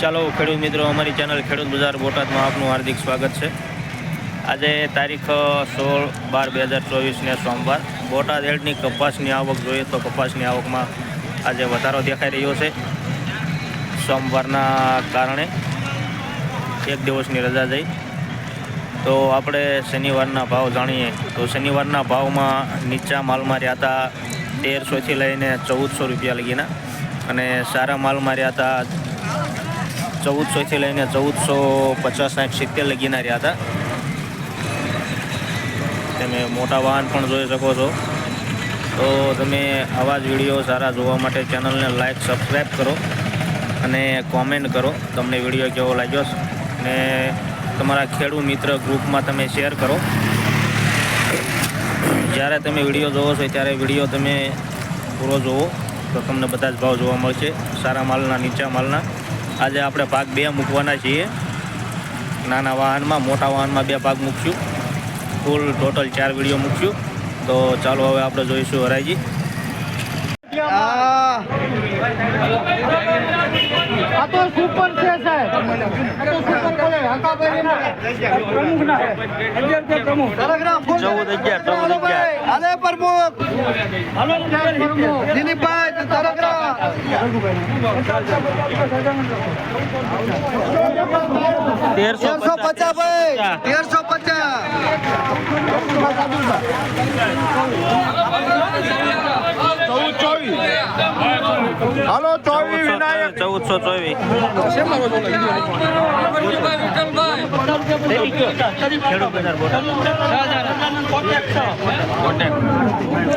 ચાલો ખેડૂત મિત્રો, અમારી ચેનલ ખેડૂત બજાર બોટાદમાં આપનું હાર્દિક સ્વાગત છે. આજે તારીખ સોળ બાર બે હજાર ચોવીસને સોમવાર. બોટાદ હેડની કપાસની આવક જોઈએ તો કપાસની આવકમાં આજે વધારો દેખાઈ રહ્યો છે. સોમવારના કારણે એક દિવસની રજા જઈ. તો આપણે શનિવારના ભાવ જાણીએ. તો શનિવારના ભાવમાં નીચા માલમાં રહ્યા હતા તેરસોથી લઈને ચૌદસો રૂપિયા લગીના. અને સારા માલમાં રહ્યા હતા ચૌદસોથી લઈને ચૌદસો પચાસ સાઠ સિત્તેર લગીના હતા. તમે મોટા વાહન પણ જોઈ શકો છો. તો તમે આવા જ વીડિયો સારા જોવા માટે ચેનલને લાઈક સબસ્ક્રાઈબ કરો અને કોમેન્ટ કરો. તમને વીડિયો કેવો લાગ્યો અને તમારા ખેડૂત મિત્ર ગ્રુપમાં તમે શેર કરો. જ્યારે તમે વીડિયો જોવો છો ત્યારે વીડિયો તમે પૂરો જોવો. તો તમને બધા જ ભાવ જોવા મળશે. સારા માલના, નીચા માલના. આજે આપણે ભાગ બે મૂકવાના છીએ. નાના વાહનમાં, મોટા વાહનમાં બે ભાગ મૂકશું. કુલ ટોટલ ચાર વીડિયો મૂકશું. તો ચાલો હવે આપણે જોઈશું હરાજી. આ તો સુપર છે સાહેબ. પ્રમુખ દિલીપભાઈ તેરસો પચાસ ભાઈ તેરસો પચાસ ચૌદ ચોવીસ હાલો ચોવીસ વિનાયક ચૌદસો ચોવીસ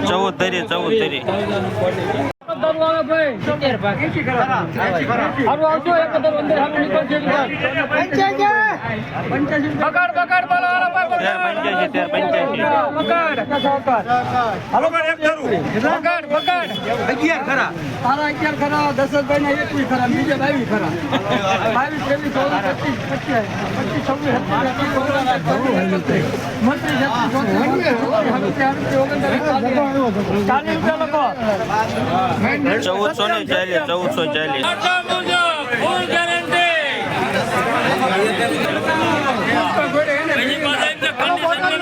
ચૌદ ધરી ચૌદ ધરી બગાડ બગાડ બોલો તેર પંચ્યાસી તેર પંચ્યાસી હાલો એક બગાડ અગિયાર ખરા તારા અગિયાર ખરા દશરથભાઈ ના એકવીસ ખરા બીજા બાવીસ ખરા બાવીસ ત્રેવીસ ચોવીસ પચીસ પચીસ પચીસ છવ્વીસ સત્યાવીસ અઠ્યાવીસ, ઓગણત્રીસ, બત્રીસ, છત્રીસ, ચોત્રીસ, છત્રીસ, ઓગણત્રીસ, ઓગણત્રીસ, ચાલીસ રૂપિયા લખો ચૌદસો ને ચાલીસ ચૌદસો ચાલીસ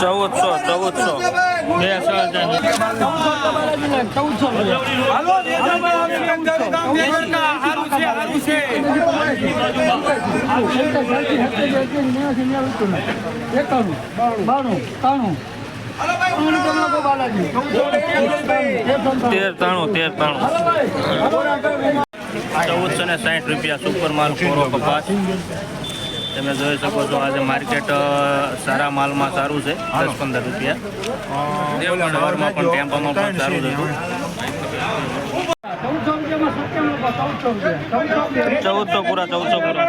ચૌદસો. ચૌદસો. બે એકાણું, બાણું, બાલાજી. તેર તાણું તેર ત્રાણું. ચૌદસો ને સાઠ રૂપિયા સુપર માલ કોરો કપાસ. તમે જોઈ શકો છો આજે માર્કેટ સારા માલમાં સારું છે દસ પંદર રૂપિયા. સવારમાં પણ ટેમ્પામાં પણ સારું જ હતું. ચૌદસો પૂરા. ચૌદસો પૂરા.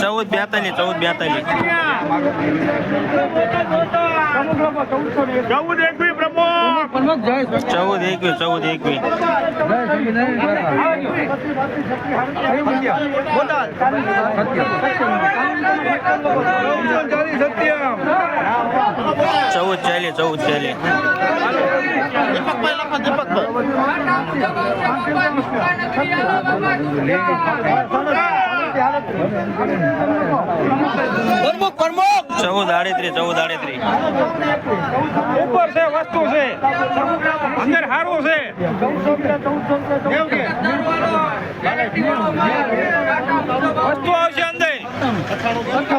ચૌદ બેતાલીસ ચૌદ બેતાલીસ. ચૌદ એકવી પ્રમુખ ચૌદ એકવી ચૌદ એકવીસ. ચૌદ ચાલીસ ચૌદ પ્રમુખ ચૌદ આડેત્રી ચૌદ આડત્રીસ. ઉપર છે વસ્તુ છે. અંદર સારું છે. ચૌદસો એક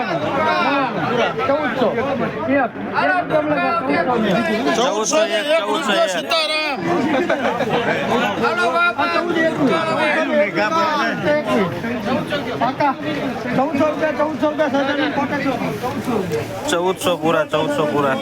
ચૌદસો એક ચૌદસો એક ચૌદસો પૂરા ચૌદસો પૂરા.